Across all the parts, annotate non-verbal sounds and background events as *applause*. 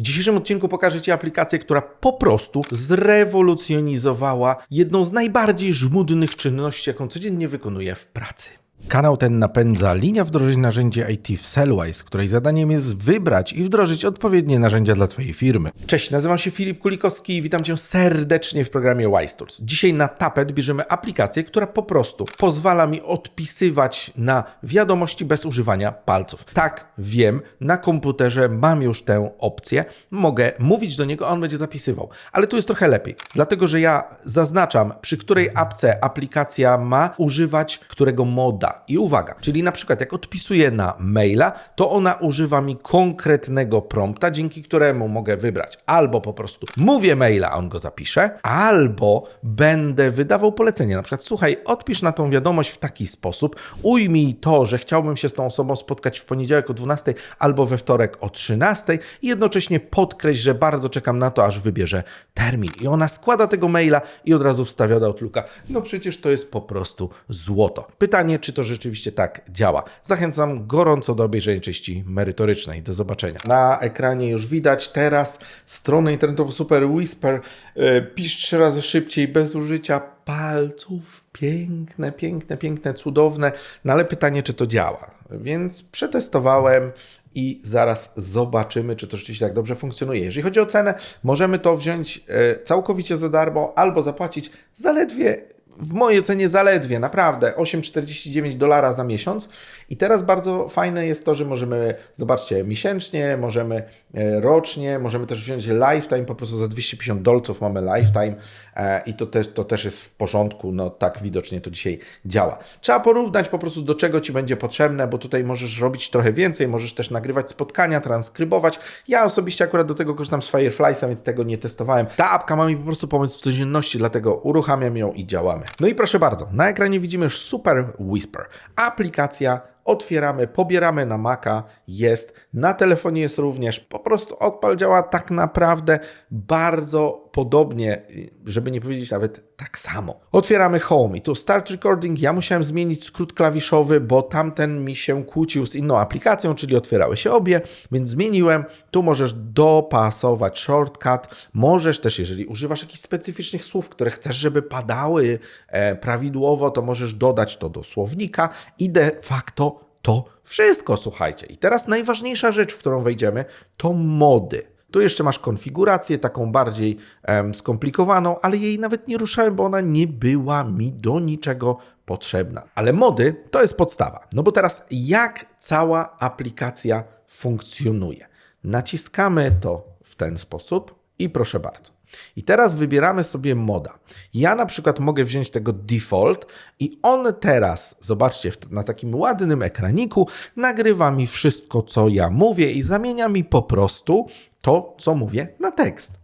W dzisiejszym odcinku pokażę Ci aplikację, która po prostu zrewolucjonizowała jedną z najbardziej żmudnych czynności, jaką codziennie wykonuję w pracy. Kanał ten napędza linia wdrożeń narzędzi IT w Sellwise, której zadaniem jest wybrać i wdrożyć odpowiednie narzędzia dla Twojej firmy. Cześć, nazywam się Filip Kulikowski i witam Cię serdecznie w programie Wise Tools. Dzisiaj na tapet bierzemy aplikację, która po prostu pozwala mi odpisywać na wiadomości bez używania palców. Tak, wiem, na komputerze mam już tę opcję, mogę mówić do niego, a on będzie zapisywał. Ale tu jest trochę lepiej, dlatego że ja zaznaczam, przy której apce aplikacja ma używać którego moda. I uwaga, czyli na przykład jak odpisuję na maila, to ona używa mi konkretnego prompta, dzięki któremu mogę wybrać albo po prostu mówię maila, a on go zapisze, albo będę wydawał polecenie, na przykład słuchaj, odpisz na tą wiadomość w taki sposób, ujmij to, że chciałbym się z tą osobą spotkać w poniedziałek o 12 albo we wtorek o 13 i jednocześnie podkreśl, że bardzo czekam na to, aż wybierze termin. I ona składa tego maila i od razu wstawia do Outlooka. No przecież to jest po prostu złoto. Pytanie, czy to rzeczywiście tak działa. Zachęcam gorąco do obejrzenia części merytorycznej. Do zobaczenia. Na ekranie już widać teraz stronę internetową Super Whisper. Yy, Pisz trzy razy szybciej, bez użycia palców. Piękne, piękne, piękne, cudowne. No ale pytanie, czy to działa. Więc przetestowałem i zaraz zobaczymy, czy to rzeczywiście tak dobrze funkcjonuje. Jeżeli chodzi o cenę, możemy to wziąć e, całkowicie za darmo albo zapłacić zaledwie w mojej cenie zaledwie, naprawdę 8,49 dolara za miesiąc. I teraz bardzo fajne jest to, że możemy, zobaczcie, miesięcznie, możemy e, rocznie, możemy też wziąć lifetime, po prostu za 250 dolców mamy lifetime e, i to też, to też jest w porządku, no tak widocznie to dzisiaj działa. Trzeba porównać po prostu do czego Ci będzie potrzebne, bo tutaj możesz robić trochę więcej, możesz też nagrywać spotkania, transkrybować. Ja osobiście akurat do tego korzystam z Fireflysa, więc tego nie testowałem. Ta apka ma mi po prostu pomóc w codzienności, dlatego uruchamiam ją i działamy. No i proszę bardzo, na ekranie widzimy już Super Whisper. Aplikacja otwieramy, pobieramy na Maca, jest, na telefonie jest również, po prostu odpal działa tak naprawdę bardzo podobnie, żeby nie powiedzieć nawet tak samo. Otwieramy Home i tu Start Recording, ja musiałem zmienić skrót klawiszowy, bo tamten mi się kłócił z inną aplikacją, czyli otwierały się obie, więc zmieniłem, tu możesz dopasować shortcut, możesz też, jeżeli używasz jakichś specyficznych słów, które chcesz, żeby padały e, prawidłowo, to możesz dodać to do słownika i de facto to wszystko, słuchajcie. I teraz najważniejsza rzecz, w którą wejdziemy, to mody. Tu jeszcze masz konfigurację taką bardziej em, skomplikowaną, ale jej nawet nie ruszałem, bo ona nie była mi do niczego potrzebna. Ale mody to jest podstawa. No bo teraz jak cała aplikacja funkcjonuje? Naciskamy to w ten sposób i proszę bardzo. I teraz wybieramy sobie moda. Ja na przykład mogę wziąć tego default i on teraz, zobaczcie, na takim ładnym ekraniku nagrywa mi wszystko, co ja mówię i zamienia mi po prostu to, co mówię, na tekst.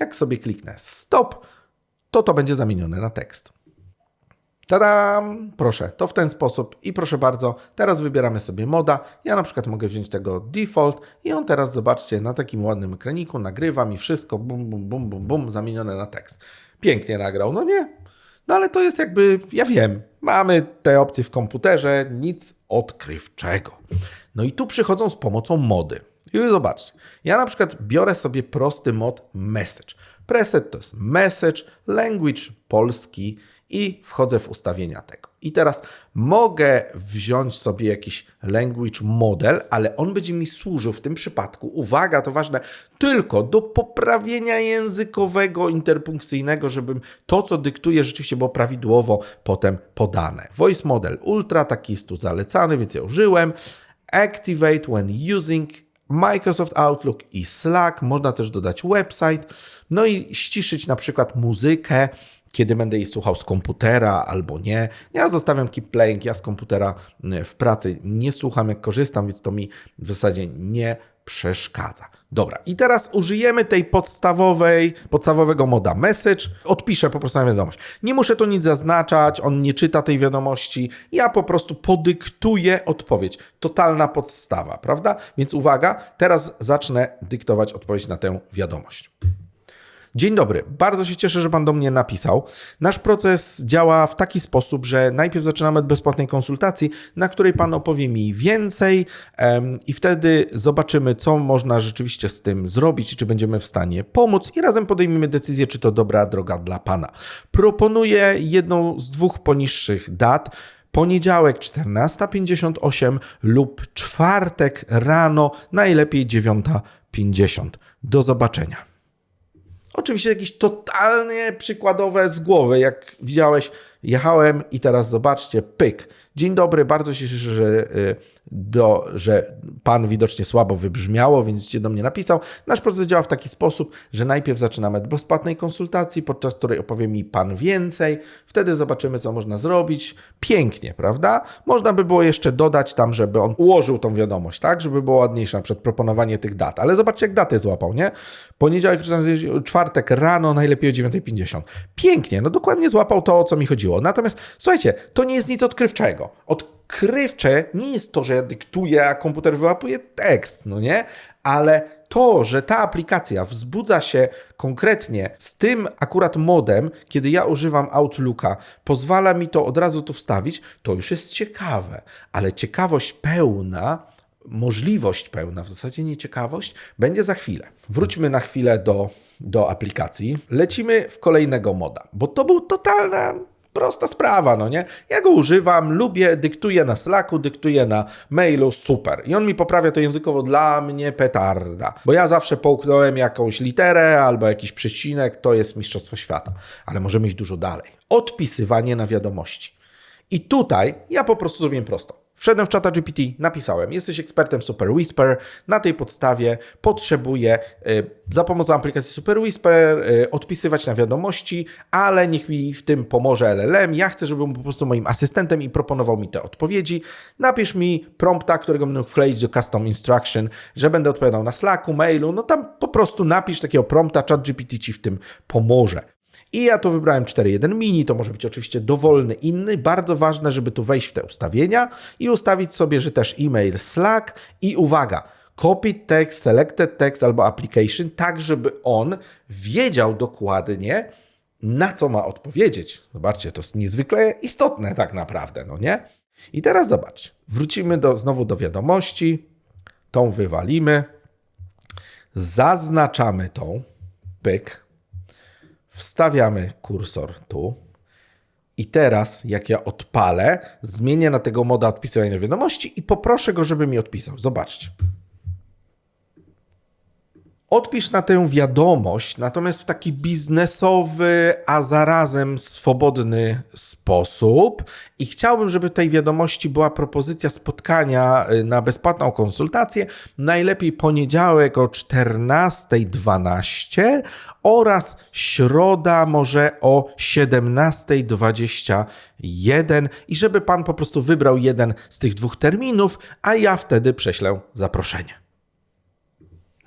Jak sobie kliknę stop, to to będzie zamienione na tekst. Tadam! Proszę, to w ten sposób i proszę bardzo, teraz wybieramy sobie moda. Ja na przykład mogę wziąć tego default i on teraz, zobaczcie, na takim ładnym ekraniku nagrywa mi wszystko, bum, bum, bum, bum, bum, zamienione na tekst. Pięknie nagrał, no nie? No ale to jest jakby, ja wiem, mamy te opcje w komputerze, nic odkrywczego. No i tu przychodzą z pomocą mody. I zobaczcie, ja na przykład biorę sobie prosty mod message. Preset to jest message, language polski i wchodzę w ustawienia tego. I teraz mogę wziąć sobie jakiś language model, ale on będzie mi służył w tym przypadku, uwaga, to ważne, tylko do poprawienia językowego, interpunkcyjnego, żebym to, co dyktuję, rzeczywiście było prawidłowo potem podane. Voice model ultra, taki jest tu zalecany, więc ja użyłem. Activate when using Microsoft Outlook i Slack. Można też dodać website. No i ściszyć na przykład muzykę, kiedy będę jej słuchał z komputera albo nie. Ja zostawiam keep playing, ja z komputera y, w pracy nie słucham jak korzystam, więc to mi w zasadzie nie przeszkadza. Dobra, i teraz użyjemy tej podstawowej, podstawowego moda message. Odpiszę po prostu na wiadomość. Nie muszę tu nic zaznaczać, on nie czyta tej wiadomości. Ja po prostu podyktuję odpowiedź. Totalna podstawa, prawda? Więc uwaga, teraz zacznę dyktować odpowiedź na tę wiadomość. Dzień dobry, bardzo się cieszę, że Pan do mnie napisał. Nasz proces działa w taki sposób, że najpierw zaczynamy od bezpłatnej konsultacji, na której Pan opowie mi więcej i wtedy zobaczymy, co można rzeczywiście z tym zrobić i czy będziemy w stanie pomóc i razem podejmiemy decyzję, czy to dobra droga dla Pana. Proponuję jedną z dwóch poniższych dat. Poniedziałek 14.58 lub czwartek rano, najlepiej 9.50. Do zobaczenia. Oczywiście jakieś totalnie przykładowe z głowy, jak widziałeś, jechałem i teraz zobaczcie, pyk. Dzień dobry, bardzo się cieszę, że, y, do, że pan widocznie słabo wybrzmiało, więc się do mnie napisał. Nasz proces działa w taki sposób, że najpierw zaczynamy od bezpłatnej konsultacji, podczas której opowie mi pan więcej. Wtedy zobaczymy, co można zrobić. Pięknie, prawda? Można by było jeszcze dodać tam, żeby on ułożył tą wiadomość, tak? Żeby było ładniejsze na przykład proponowanie tych dat. Ale zobaczcie, jak datę złapał, nie? Poniedziałek, czwartek rano, najlepiej o 9.50. Pięknie, no dokładnie złapał to, o co mi chodziło. Natomiast słuchajcie, to nie jest nic odkrywczego. Odkrywcze nie jest to, że ja dyktuję, a komputer wyłapuje tekst, no nie? Ale to, że ta aplikacja wzbudza się konkretnie z tym akurat modem, kiedy ja używam Outlooka, pozwala mi to od razu tu wstawić, to już jest ciekawe. Ale ciekawość pełna możliwość pełna, w zasadzie nie ciekawość, będzie za chwilę. Wróćmy na chwilę do, do aplikacji. Lecimy w kolejnego moda, bo to był totalna prosta sprawa, no nie? Ja go używam, lubię, dyktuję na Slacku, dyktuję na mailu, super. I on mi poprawia to językowo dla mnie petarda, bo ja zawsze połknąłem jakąś literę albo jakiś przecinek, to jest mistrzostwo świata. Ale możemy iść dużo dalej. Odpisywanie na wiadomości. I tutaj ja po prostu zrobiłem prosto. Wszedłem w czata GPT, napisałem, jesteś ekspertem Super Whisper, na tej podstawie potrzebuję y, za pomocą aplikacji Super Whisper y, odpisywać na wiadomości, ale niech mi w tym pomoże LLM. Ja chcę, żeby był po prostu moim asystentem i proponował mi te odpowiedzi. Napisz mi prompta, którego będę wkleić do custom instruction, że będę odpowiadał na Slacku, mailu, no tam po prostu napisz takiego prompta, chat GPT ci w tym pomoże. I ja tu wybrałem 4.1 mini, to może być oczywiście dowolny inny. Bardzo ważne, żeby tu wejść w te ustawienia i ustawić sobie, że też e-mail Slack i uwaga, copy text, selected text albo application, tak żeby on wiedział dokładnie, na co ma odpowiedzieć. Zobaczcie, to jest niezwykle istotne tak naprawdę, no nie? I teraz zobacz, wrócimy do, znowu do wiadomości, tą wywalimy, zaznaczamy tą, pyk, wstawiamy kursor tu. I teraz, jak ja odpalę, zmienię na tego moda odpisywania wiadomości i poproszę go, żeby mi odpisał. Zobaczcie. Odpisz na tę wiadomość, natomiast w taki biznesowy, a zarazem swobodny sposób. I chciałbym, żeby tej wiadomości była propozycja spotkania y, na bezpłatną konsultację, najlepiej poniedziałek o 14.12 oraz środa może o 17.21 i żeby pan po prostu wybrał jeden z tych dwóch terminów, a ja wtedy prześlę zaproszenie.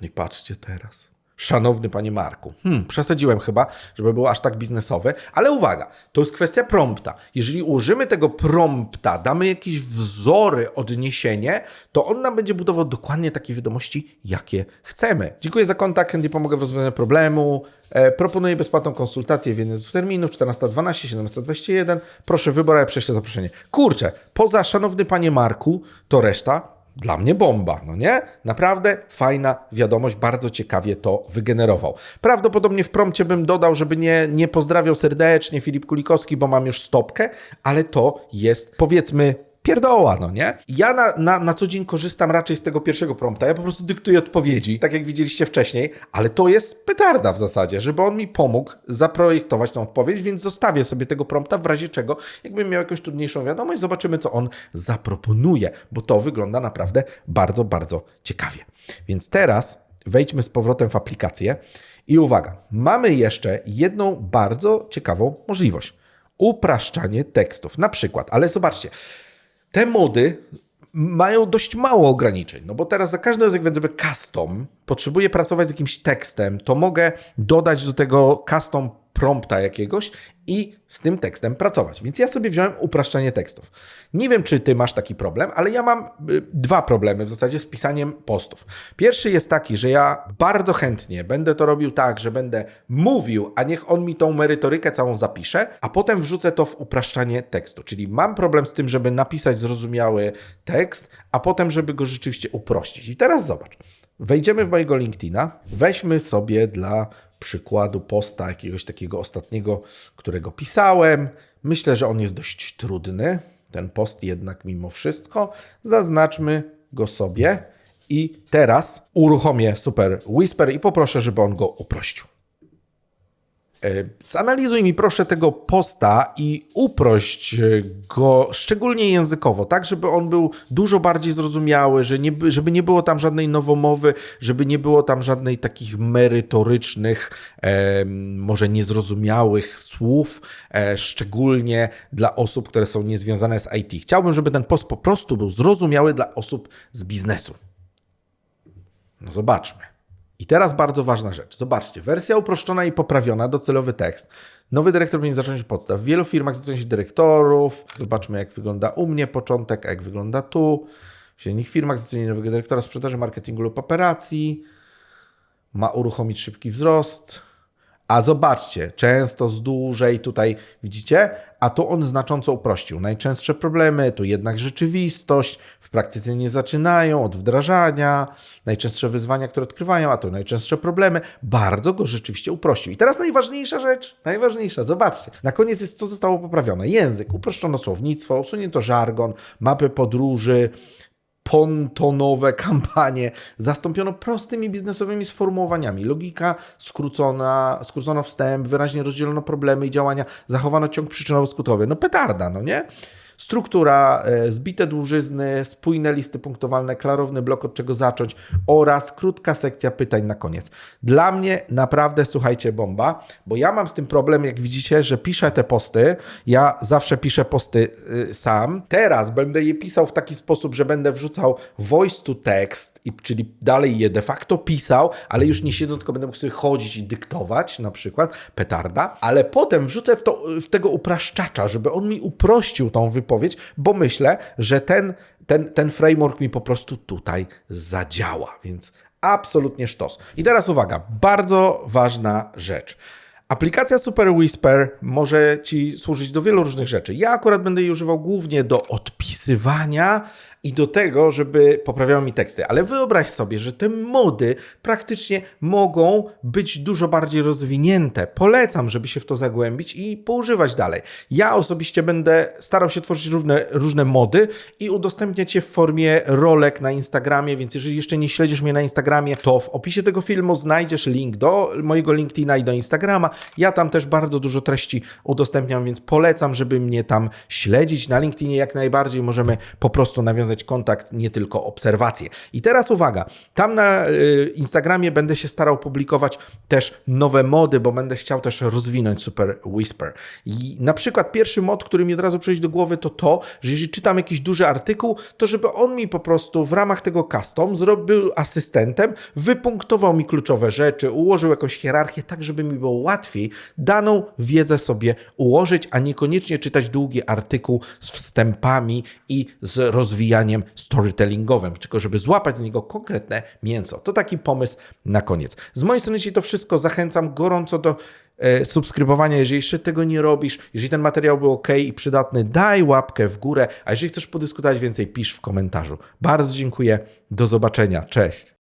No I patrzcie teraz. Szanowny panie Marku, hmm, przesadziłem chyba, żeby było aż tak biznesowe, ale uwaga, to jest kwestia prompta. Jeżeli użymy tego prompta, damy jakieś wzory, odniesienie, to on nam będzie budował dokładnie takie wiadomości, jakie chcemy. Dziękuję za kontakt, chętnie pomogę w rozwiązaniu problemu. E, proponuję bezpłatną konsultację w jednym z terminów 14.12, 17.21. Proszę wyborę, prześlę zaproszenie. Kurczę, poza szanowny panie Marku, to reszta dla mnie bomba, no nie? Naprawdę fajna wiadomość, bardzo ciekawie to wygenerował. Prawdopodobnie w promcie bym dodał, żeby nie, nie pozdrawiał serdecznie Filip Kulikowski, bo mam już stopkę, ale to jest powiedzmy pierdoła, no nie? Ja na, na, na co dzień korzystam raczej z tego pierwszego prompta. Ja po prostu dyktuję odpowiedzi, tak jak widzieliście wcześniej, ale to jest petarda w zasadzie, żeby on mi pomógł zaprojektować tą odpowiedź, więc zostawię sobie tego prompta w razie czego, jakbym miał jakąś trudniejszą wiadomość, zobaczymy, co on zaproponuje, bo to wygląda naprawdę bardzo, bardzo ciekawie. Więc teraz wejdźmy z powrotem w aplikację i uwaga, mamy jeszcze jedną bardzo ciekawą możliwość. Upraszczanie tekstów. Na przykład, ale zobaczcie, te mody mają dość mało ograniczeń, no bo teraz za każdym razem, jak będę custom, potrzebuję pracować z jakimś tekstem, to mogę dodać do tego custom prompta jakiegoś i z tym tekstem pracować. Więc ja sobie wziąłem upraszczanie tekstów. Nie wiem, czy ty masz taki problem, ale ja mam y, dwa problemy w zasadzie z pisaniem postów. Pierwszy jest taki, że ja bardzo chętnie będę to robił tak, że będę mówił, a niech on mi tą merytorykę całą zapisze, a potem wrzucę to w upraszczanie tekstu. Czyli mam problem z tym, żeby napisać zrozumiały tekst, a potem, żeby go rzeczywiście uprościć. I teraz zobacz. Wejdziemy w mojego LinkedIna, weźmy sobie dla przykładu posta jakiegoś takiego ostatniego, którego pisałem. Myślę, że on jest dość trudny, ten post jednak mimo wszystko. Zaznaczmy go sobie i teraz uruchomię Super Whisper i poproszę, żeby on go uprościł. E, Zanalizuj mi proszę tego posta i uprość e, go szczególnie językowo, tak żeby on był dużo bardziej zrozumiały, żeby nie było tam żadnej nowomowy, żeby nie było tam żadnej takich merytorycznych, e, może niezrozumiałych słów, szczególnie dla osób, które są niezwiązane z IT. Chciałbym, żeby ten post po prostu był zrozumiały dla osób z biznesu. No zobaczmy. I teraz bardzo ważna rzecz. Zobaczcie, wersja uproszczona i poprawiona, docelowy tekst. Nowy dyrektor powinien zacząć od podstaw. W wielu firmach zaczyna się dyrektorów. Zobaczmy, jak wygląda u mnie początek, a jak wygląda tu. W silnych firmach zatrudnienie nowego dyrektora sprzedaży, marketingu lub operacji. Ma uruchomić szybki wzrost. A zobaczcie, często z dłużej tutaj widzicie, a tu on znacząco uprościł. Najczęstsze problemy, tu jednak rzeczywistość, w praktyce nie zaczynają od wdrażania, najczęstsze wyzwania, które odkrywają, a tu najczęstsze problemy. Bardzo go rzeczywiście uprościł. I teraz najważniejsza rzecz, najważniejsza, zobaczcie. Na koniec jest, co zostało poprawione. Język, uproszczono słownictwo, usunięto żargon, mapy podróży, pontonowe *laughs* kampanie zastąpiono prostymi biznesowymi sformułowaniami. Logika skrócona, skrócono wstęp, wyraźnie rozdzielono problemy i działania, zachowano ciąg przyczynowo-skutowy. No petarda, no nie? Struktura, e, zbite dłużyzny, spójne listy punktowalne, klarowny blok od czego zacząć oraz krótka sekcja pytań na koniec. Dla mnie naprawdę, słuchajcie, bomba, bo ja mam z tym problem, jak widzicie, że piszę te posty, ja zawsze piszę posty y, sam. Teraz będę je pisał w taki sposób, że będę wrzucał voice to text, i, czyli dalej je de facto pisał, ale już nie siedząc, tylko będę mógł sobie chodzić i dyktować, na przykład, petarda, ale potem wrzucę w, to, w tego upraszczacza, żeby on mi uprościł tą wypowiedź, bo myślę, że ten, ten, ten framework mi po prostu tutaj zadziała, więc absolutnie sztos. I teraz uwaga, bardzo ważna rzecz. Aplikacja Super Whisper może Ci służyć do wielu różnych rzeczy. Ja akurat będę jej używał głównie do odpisywania i do tego, żeby poprawiały mi teksty. Ale wyobraź sobie, że te mody praktycznie mogą być dużo bardziej rozwinięte. Polecam, żeby się w to zagłębić i poużywać dalej. Ja osobiście będę starał się tworzyć różne, mody i udostępniać je w formie rolek na Instagramie, więc jeżeli jeszcze nie śledzisz mnie na Instagramie, to w opisie tego filmu znajdziesz link do mojego LinkedIna i do Instagrama. Ja tam też bardzo dużo treści udostępniam, więc polecam, żeby mnie tam śledzić. Na LinkedInie jak najbardziej możemy po prostu nawiązać kontakt, nie tylko obserwacje. I teraz uwaga, tam na y, Instagramie będę się starał publikować też nowe mody, bo będę chciał też rozwinąć Super Whisper. I na przykład pierwszy mod, który mi od razu przyjdzie do głowy, to to, że jeżeli czytam jakiś duży artykuł, to żeby on mi po prostu w ramach tego custom zrobił asystentem, wypunktował mi kluczowe rzeczy, ułożył jakąś hierarchię, tak żeby mi było łatwiej daną wiedzę sobie ułożyć, a niekoniecznie czytać długi artykuł z wstępami i z rozwijaniem storytellingowym, tylko żeby złapać z niego konkretne mięso. To taki pomysł na koniec. Z mojej strony, jeśli to wszystko, zachęcam gorąco do e, subskrybowania. Jeżeli jeszcze tego nie robisz, jeżeli ten materiał był ok i przydatny, daj łapkę w górę, a jeżeli chcesz podyskutować więcej, pisz w komentarzu. Bardzo dziękuję, do zobaczenia, cześć.